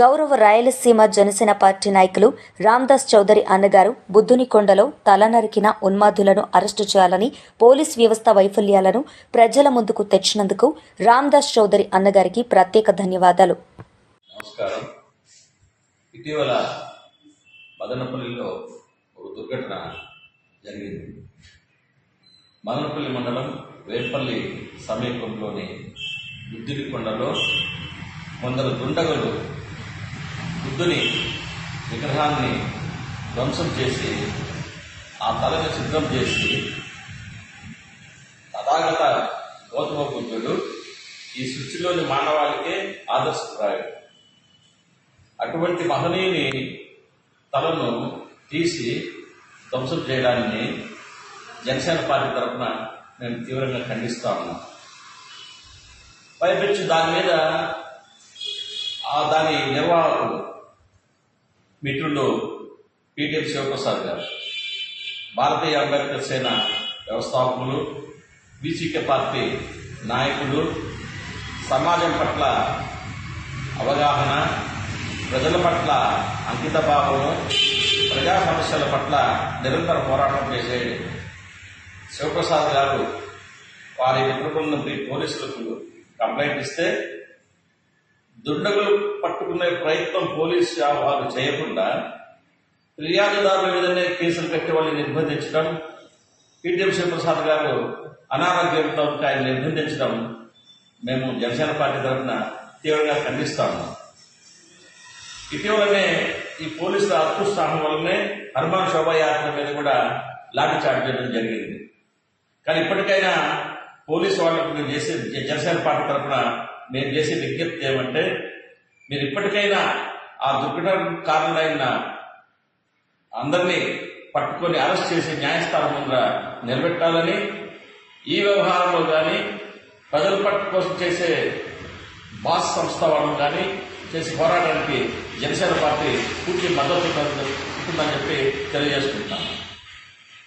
గౌరవ రాయలసీమ జనసేన పార్టీ నాయకులు రామ్దాస్ చౌదరి అన్నగారు బుద్ధునికొండలో తల నరికిన ఉన్మాదులను అరెస్టు చేయాలని పోలీస్ వ్యవస్థ వైఫల్యాలను ప్రజల ముందుకు తెచ్చినందుకు రామ్దాస్ చౌదరి అన్నగారికి ప్రత్యేక ధన్యవాదాలు. నమస్కారం. ఇటీవల మదనపల్లిలో ఒక దుర్ఘటన జరిగింది. మదనపల్లి మండలం వేర్పల్లి సమీపంలోని బుద్ధిరికొండలో కొందరు దుండగులు బుద్ధుని విగ్రహాన్ని ధ్వంసం చేసి ఆ తలని సిద్ధం చేసి తథాగత గౌతమ బుద్ధుడు ఈ సృష్టిలోని మానవాళికే ఆదర్శప్రాయుడు అటువంటి మహనీయుని తలను తీసి ధ్వంసం చేయడాన్ని జనసేన పార్టీ తరఫున మేము తీవ్రంగా ఖండిస్తా ఉన్నాం. పైపెచ్చు దాని మీద ఆ దాని నిర్వాహకుడు మిత్రుడు పీటీఎం శివప్రసాద్ గారు. భారతీయ అంబేద్కర్ సేన వ్యవస్థాపకులు బీసీకే పార్టీ నాయకులు సమాజం పట్ల అవగాహన ప్రజల పట్ల అంకిత భావము ప్రజా సమస్యల పట్ల నిరంతర పోరాటం చేసే శివప్రసాద్ గారు వారి మిత్రుల నుండి పోలీసులకు కంప్లైంట్ ఇస్తే దుండగులు పట్టుకునే ప్రయత్నం పోలీసు వారు చేయకుండా ఫిర్యాదుదారుల మీదనే కేసులు కట్టి వాళ్ళని నిర్బంధించడం పీటీఎం శివప్రసాద్ గారు అనారోగ్యంతో ఉంటే ఆయన నిర్బంధించడం మేము జనసేన పార్టీ తరఫున తీవ్రంగా ఖండిస్తాము. ఇటీవలనే ఈ పోలీసుల అత్యుత్సాహం వల్లనే హనుమాన్ శోభాయాత్ర మీద కూడా లాఠీ చార్జ్ చేయడం జరిగింది. కానీ ఇప్పటికైనా పోలీసు వాళ్ళకు మేము చేసే జనసేన పార్టీ తరఫున నేను చేసే విజ్ఞప్తి ఏమంటే మీరు ఇప్పటికైనా ఆ దుర్ఘటన కారణమైన అందరినీ పట్టుకొని అరెస్ట్ చేసి న్యాయస్థానం ముందర నిలబెట్టాలని ఈ వ్యవహారంలో కానీ ప్రజల పట్టు కోసం చేసే బాస్ సంస్థ వాళ్ళని కానీ చేసి పోరాటానికి జనసేన పార్టీ పూర్తి మద్దతు ఉంటుందని చెప్పి తెలియజేసుకుంటున్నాను.